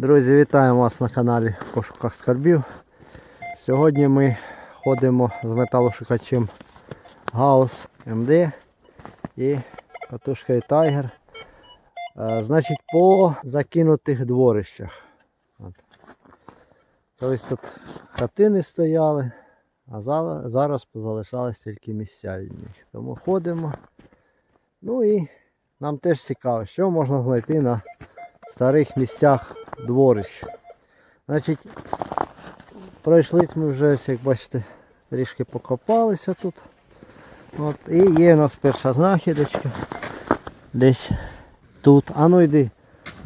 Друзі, вітаємо вас на каналі пошуках скарбів. Сьогодні ми ходимо з металошукачем Гаус МД і катушкою Tiger. Е, Значить, по закинутих дворищах. От. Колись тут хатини стояли, а зараз залишались тільки місця від них. Тому ходимо. Ну і нам теж цікаво, що можна знайти на старих місцях дворищ. Значить, пройшлись ми вже, ось, як бачите, трішки покопалися тут. От, і є у нас перша знахідочка. Десь тут. А ну йди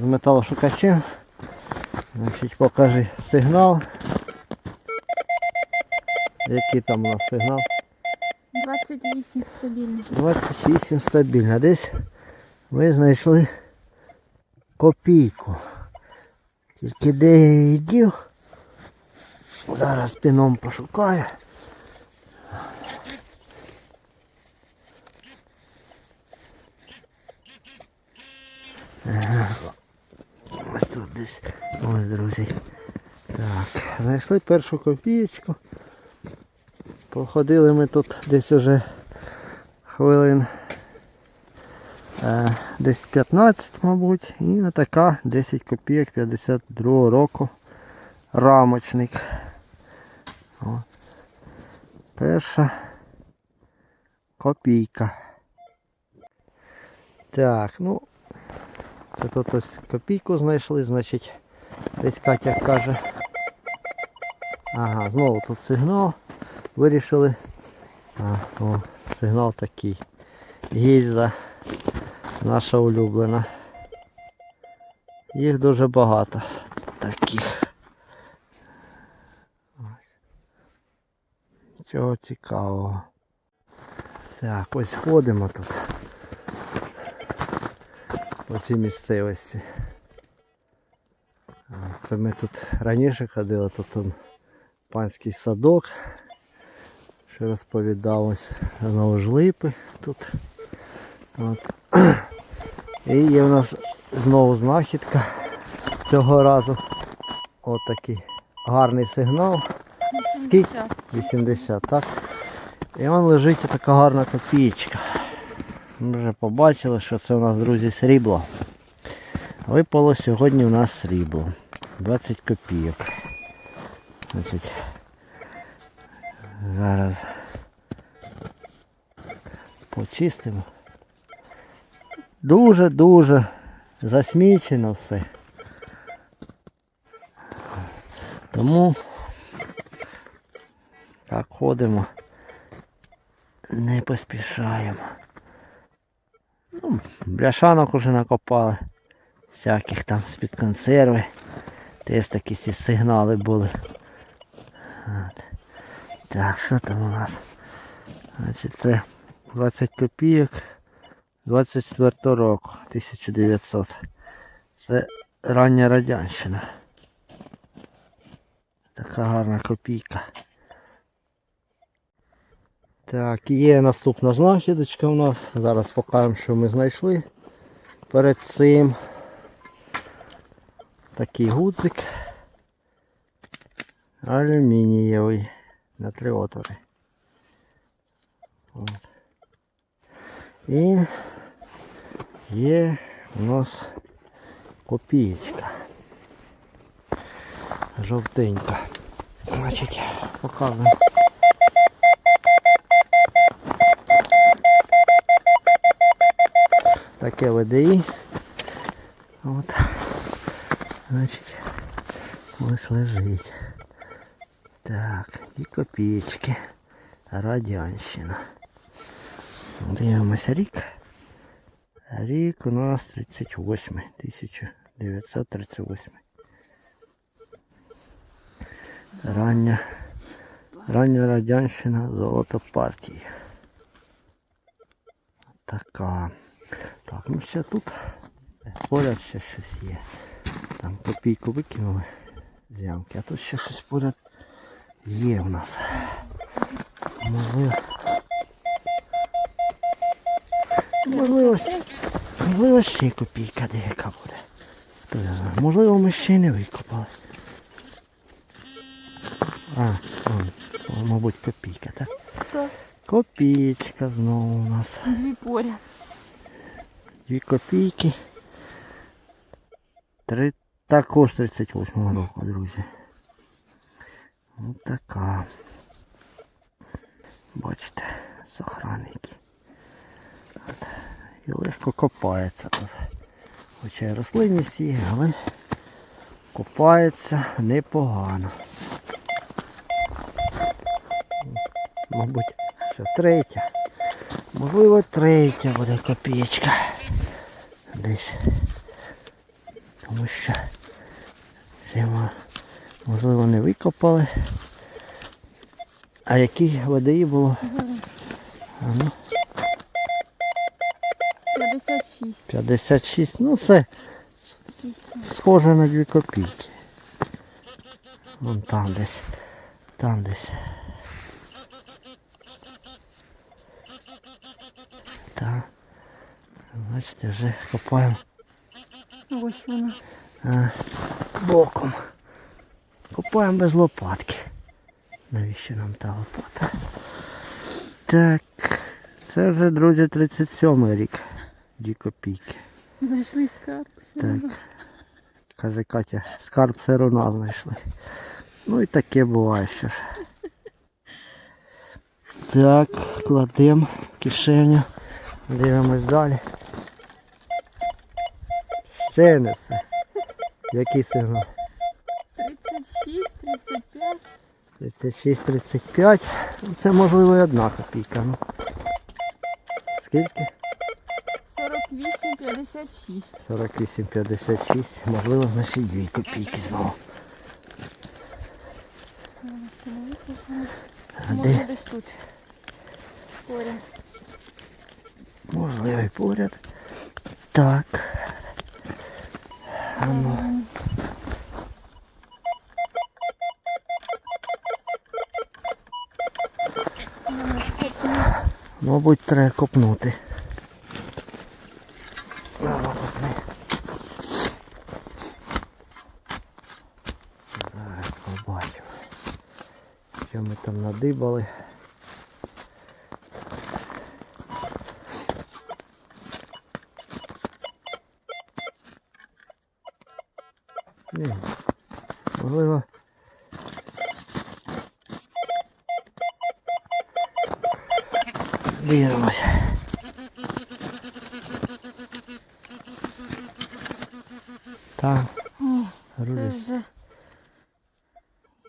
з металошукачем. Значить, покажи сигнал. Який там у нас сигнал? 28 стабільний. 28 стабільно. Десь ми знайшли копійку. Тільки де я її дів. Зараз піном пошукаю. Ось тут десь. Ось, друзі. Так, знайшли першу копієчку. Походили ми тут десь уже хвилин десь 15, мабуть. І отака 10 копійок 52 року рамочник. О. Перша копійка. Так, ну це тут ось копійку знайшли, значить десь Катя каже. Ага, знову тут сигнал. Вирішили. А, о, сигнал такий. Гільза наша улюблена. Їх дуже багато таких. Чого цікавого. Так, ось ходимо тут. По цій місцевості. Це ми тут раніше ходили, тут он панський садок. Що розповідав ось знову ж липи тут. От. І є у нас знову знахідка цього разу. Отакий гарний сигнал. Скільки? 80, так. І вон лежить така гарна копієчка. Ми вже побачили, що це у нас, друзі, срібло. Випало сьогодні у нас срібло. 20 копійок. Значить, зараз почистимо. Дуже-дуже засмічено все. Тому так ходимо, не поспішаємо. Ну, бляшанок уже накопали, всяких там з-під консерви. Теж такі сигнали були. От. Так, що там у нас? Значить, це 20 копійок 24 року, 1900. Це рання радянщина. Така гарна копійка. Так, є наступна знахідочка у нас. Зараз покажемо, що ми знайшли. Перед цим такий гудзик. Алюмінієвий. На три отвори. І є у нас копієчка. Жовтенька. Значить, показуємо. Таке ВДІ. От. Значить, ось лежить. Так, і копійки. Радянщина. Дивимося рік. Рік у нас 38. 1938. Рання, рання радянщина золото партії. Така. Так, ну ще тут поряд ще щось є. Там копійку викинули з ямки, а тут ще щось поряд є у нас. Можливо. Можливо, можливо ще копійка деяка буде. Можливо, ми ще не викопали. А, о, мабуть, копійка, так? Так. Копійка знову у нас. Дві поряд. Дві копійки. Три... Також 38 року, друзі. Ось така. Бачите, сохранники. І легко копається тут. Хоча й рослинність є, але копається непогано. Мабуть, що третя. Можливо, третя буде копієчка. Десь. Тому що це можливо не викопали. А які водії було? А ну, 56. 56. Ну це схоже на дві копійки. Вон там десь. Там десь. Так. Бачите, вже копаємо Ось вона. а, боком. Копаємо без лопатки. Навіщо нам та лопата? Так. Це вже, друзі, 37 рік. Дві копійки. Знайшли скарб. Так. Каже Катя, скарб все одно знайшли. Ну і таке буває що ж. Так, кладемо в кишеню. Дивимось далі. Ще не все. Який сигнал? 36, 35. 36, 35. Ну, Це можливо і одна копійка. Ну. Скільки? 48, 56. 48, 56. Можливо, значить дві копійки знову. А Може де? десь тут. Поряд. Можливо, і поряд. Так. А ну. Мабуть, треба копнути. Ну, копни. Зараз побачимо. Що ми там надибали. Ні. Можливо. Дивимося. Там, Ні, це рулись. вже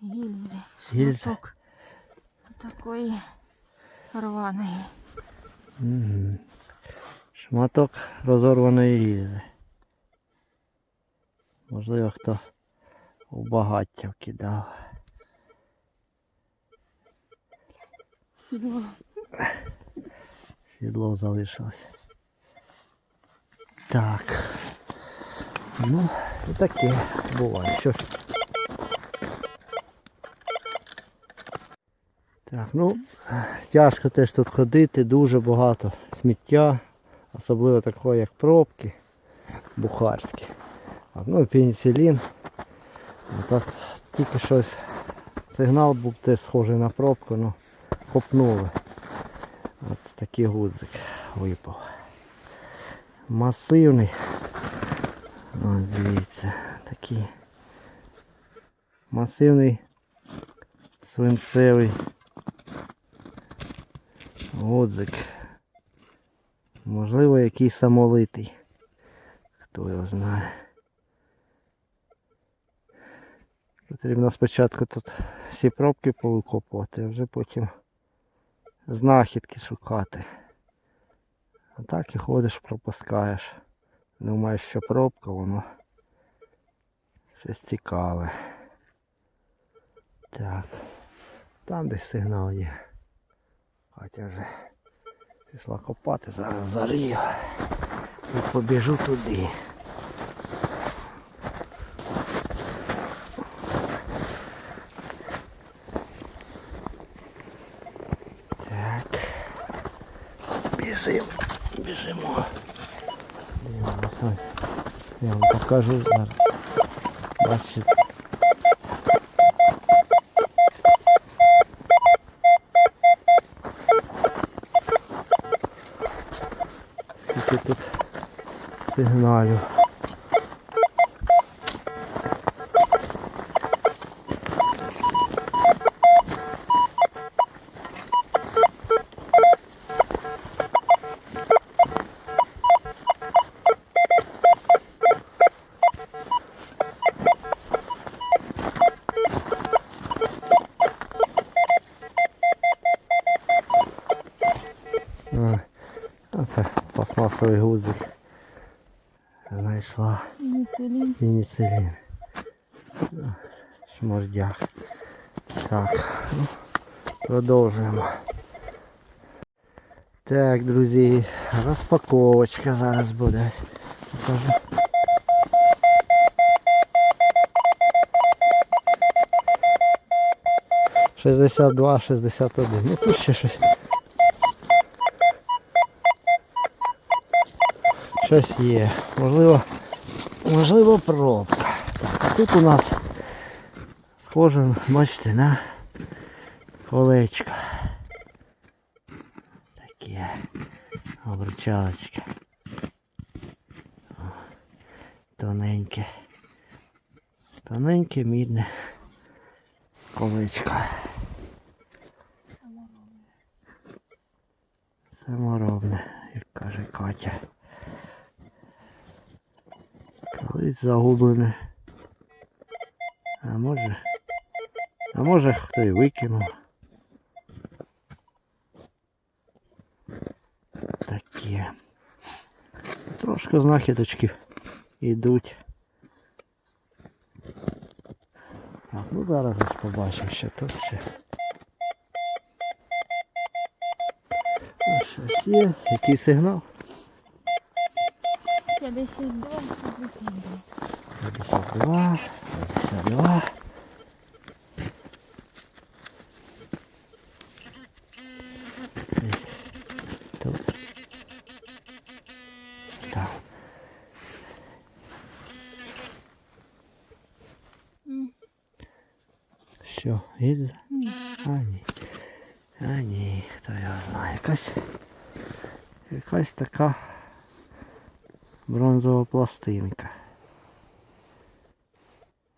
гільзи. Гільзи. Шматок такої рваної. Мгм. Шматок розорваної різи. Можливо, хто у багаття вкидав. Сідло. Сідло залишилось. Так. Ну, і таке буває. Що ж. Так, ну, тяжко теж тут ходити, дуже багато сміття, особливо такого, як пробки бухарські. Ну пеніцилін. Так, тільки щось сигнал був теж схожий на пробку, ну копнули. От такий гудзик випав. Масивний. О, дивіться, такий масивний свинцевий гудзик. Можливо, якийсь самолитий. Хто його знає. Потрібно спочатку тут всі пробки повикопувати, а вже потім знахідки шукати. А так і ходиш, пропускаєш. Думаєш, що пробка, воно щось цікаве. Так. Там десь сигнал є. Катя вже пішла копати, зараз зарію і побіжу туди. Так. Біжимо, біжимо. Дивимося. Я вам покажу зараз. Бачите. Сигналів. А, Оце пластмасовий гузик. Знайшла Пеніцилін. пеніцилін. Шмордяк. Так, ну, продовжуємо. Так, друзі, розпаковочка зараз буде. Покажу. Шістдесят два, шістдесят один. Ну тут ще щось. Щось є. Можливо, можливо пробка. Тут у нас схоже, бачите, на колечко. Таке обручалочка. О, Тоненьке. Тоненьке мідне колечко. Саморобне, як каже Катя. Колись загублене. Може хто і викинув. Таке. Трошки знахідочки йдуть. Так, ну зараз ось побачимо, що тут ще. Ну, щось є. Який сигнал? 52, 52. 52, бронзова пластинка.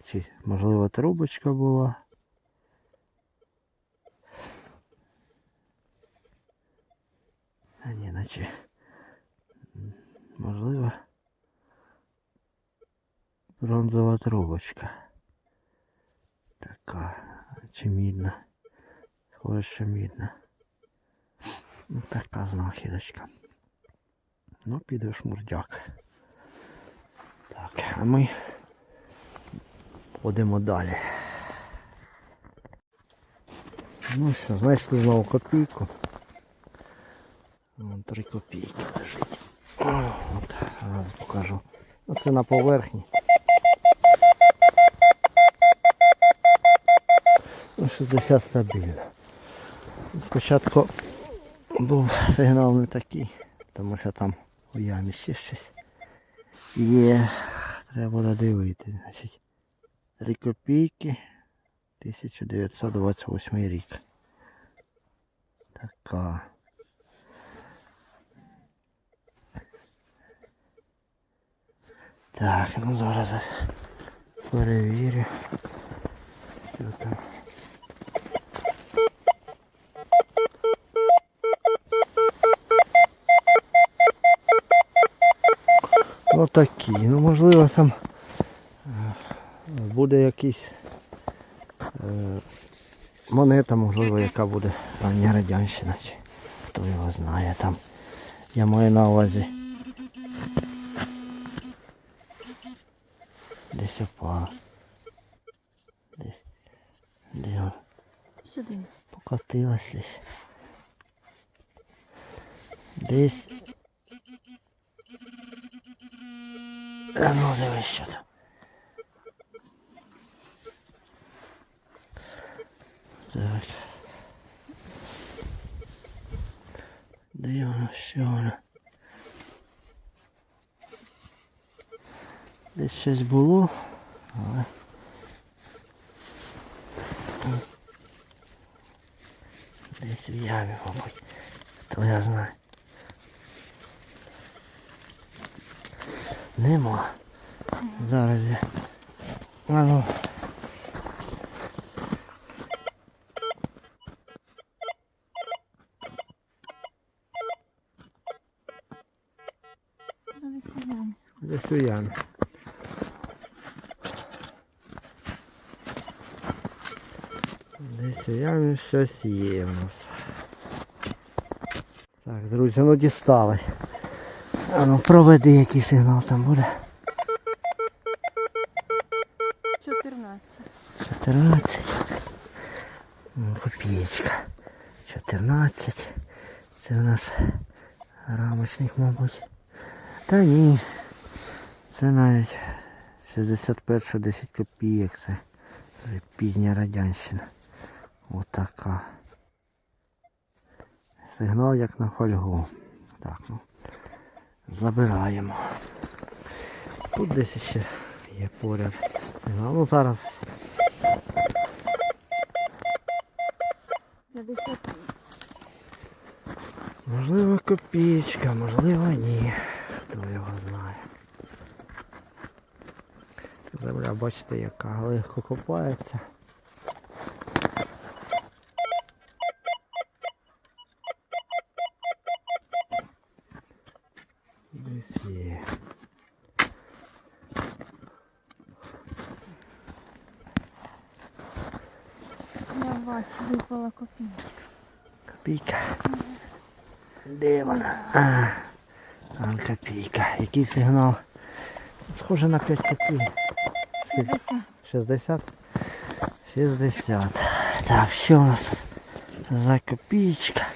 Чи можливо трубочка була. А ні, наче. м, Можливо. Бронзова трубочка. Така. Чи мідна. Схоже, що мідна. Ну, така знахідочка. Ну, піде шмурдяк. Так, а ми Ходимо далі. Ну що, знайшли знову копійку. Вон три копійки лежить. О, От, зараз покажу. Оце на поверхні. Ну, 60 стабільно. Спочатку був сигнал не такий, тому що там у ямі ще щось є. Треба буде дивити. Значить, 3 копійки 1928 рік. Така. Так, ну зараз перевірю. Що там. Отакі. Ну можливо там е, буде якийсь е, монета, можливо, яка буде рання радянщина, чи хто його знає там. Я маю на увазі. Десь опала. Десь. Де? Сюди. покотилась десь. Десь. А ну дивись що там. Так. Де воно, що воно? Десь щось було, Але... Десь в ямі, мабуть. То я знаю. Нема. Зараз я. А ну. Десь у ямі. Десь у ямі щось є у нас. Так, друзі, ну дістали. А ну проведи який сигнал там буде. 14. 14. Ну, Копієчка. 14. Це у нас рамочник, мабуть. Та ні. Це навіть 61 10 копійок. Це вже пізня радянщина. Отака. Сигнал як на фольгу. Так, ну. Забираємо. Тут десь ще є поряд. Ну зараз Можливо копійка, можливо ні. Хто його знає. Земля, бачите, яка легко копається. Десь є. Я бачу, випала копійка. Копійка. Де вона? А, там Який сигнал? Схоже на 5 копійок. 60. 60? 60. Так, що у нас за копійка?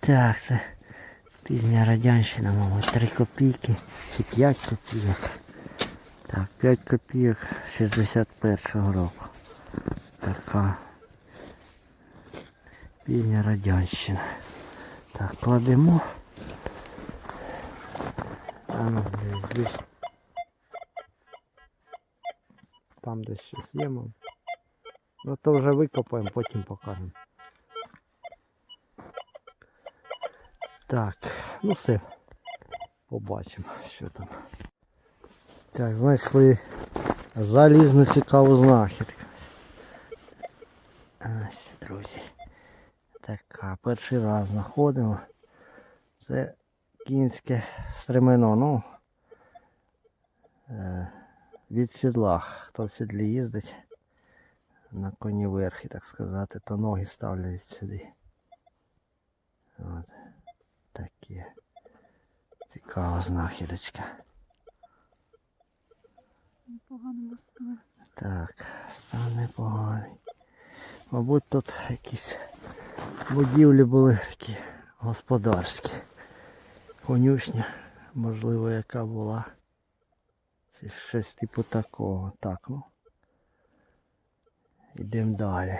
Так, це пізня радянщина, мабуть, 3 копійки чи 5 копійок. Так, 5 копійок 61-го року. Така пізня радянщина. Так, кладемо. Ну, десь. Там десь щось є, мабуть. Ну то вже викопаємо, потім покажемо. Так, ну все. Побачимо, що там. Так, знайшли залізну цікаву знахідку. Ось, друзі. Така, перший раз знаходимо. Це кінське стремено, ну. Е, від сідла. Хто в сідлі їздить на коні верхи, так сказати, то ноги ставлять сюди. От. Таке. Цікава знахідочка. Непогано стан. Так, стан непоганий. Мабуть, тут якісь будівлі були такі господарські. Конюшня, можливо, яка була. Це щось типу такого. Так, ну. Йдемо далі.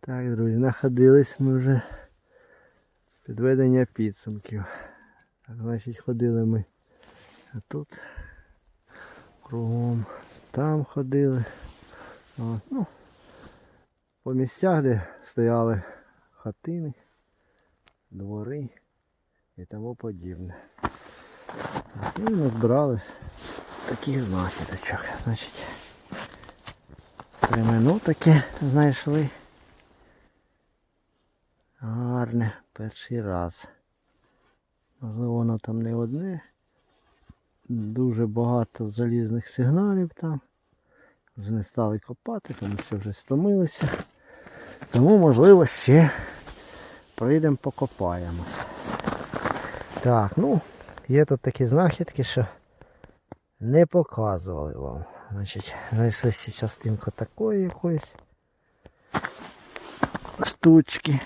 Так, друзі, находились ми вже підведення підсумків. Так, значить, ходили ми тут кругом. Там ходили. От, ну, по місцях, де стояли хатини, двори і тому подібне. І назбирали таких знахідочок. Значить, кремено таке знайшли. Гарне, перший раз. Можливо, воно там не одне. Дуже багато залізних сигналів там. Вже не стали копати, тому що вже стомилися. Тому, можливо, ще прийдемо покопаємось. Так, ну, є тут такі знахідки, що не показували вам. Значить, знайшли частинку такої якоїсь штучки.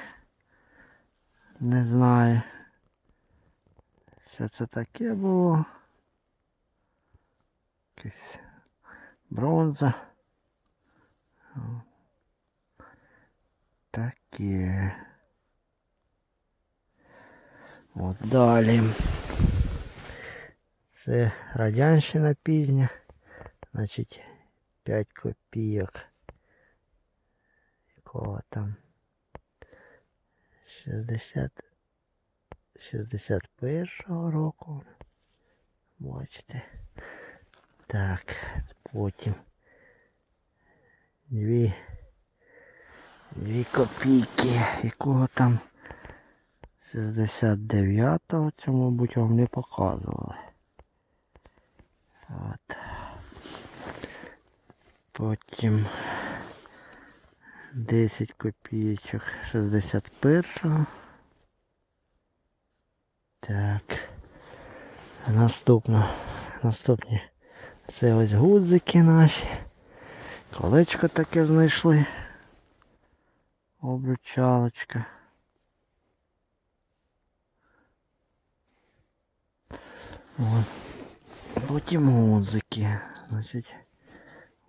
Не знаю. Що це таке було? Якась бронза. Таке. От далі. Це радянщина пізня. Значить 5 копійок. Якого там? 60 61-го року. Бачите. Так, потім дві, дві копійки, якого там 69-го, це, мабуть, вам не показували. От. Потім 10 копійочок 61-го. Так. Наступно. Наступні. Це ось гудзики наші. Колечко таке знайшли. Обручалочка. Потім гудзики. Значить,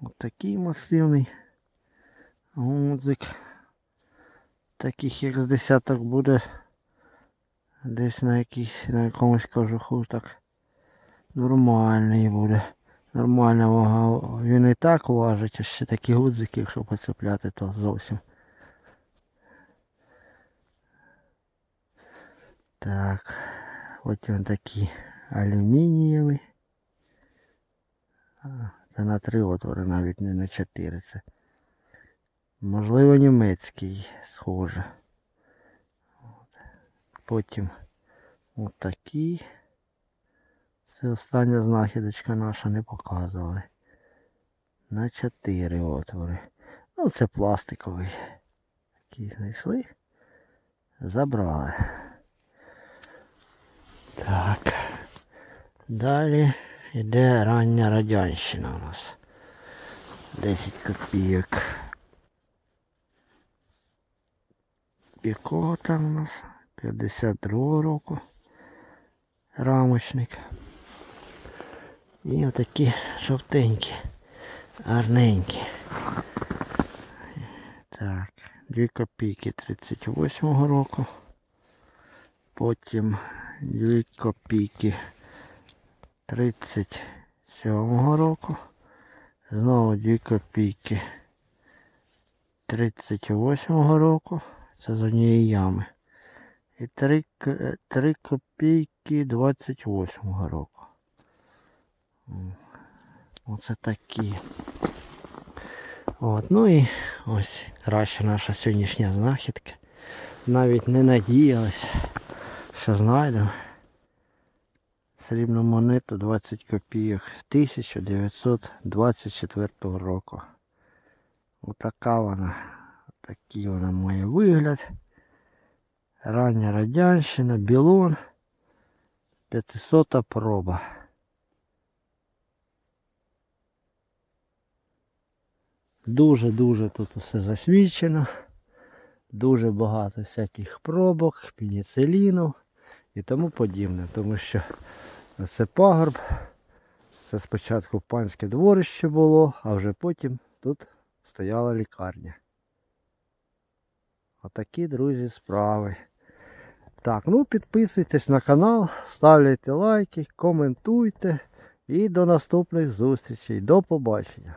от такий масивний гудзик. Таких як з десяток буде десь на якійсь, на якомусь кожуху так нормальний буде. Нормальна вага. Він і так важить, а ще такі гудзики, якщо поцепляти, то зовсім. Так. Потім такі алюмінієві. А, Це на три отвори, навіть не на чотири. Це. Можливо, німецький схоже. От. Потім отакі. Це остання знахідочка наша не показували. На 4 отвори. Ну це пластиковий. Такий знайшли. Забрали. Так. Далі йде рання радянщина у нас. 10 копійок. Якого там у нас? 52 року. Рамочник. І отакі жовтенькі, гарненькі. Так, 2 копійки 38 року. Потім 2 копійки 37 року. Знову 2 копійки 38 року. Це з однієї ями. І 3, 3 копійки 28 року. Оце такі. От, ну і ось краща наша сьогоднішня знахідка. Навіть не надіялась, що знайдемо. Срібну монету 20 копійок 1924 року. Отака вона. Такий вона має вигляд. Рання радянщина, білон. 500 проба. Дуже-дуже тут усе засвідчено. Дуже багато всяких пробок, пеніциліну і тому подібне. Тому що це пагорб. Це спочатку панське дворище було, а вже потім тут стояла лікарня. Отакі, друзі, справи. Так, ну підписуйтесь на канал, ставляйте лайки, коментуйте і до наступних зустрічей. До побачення.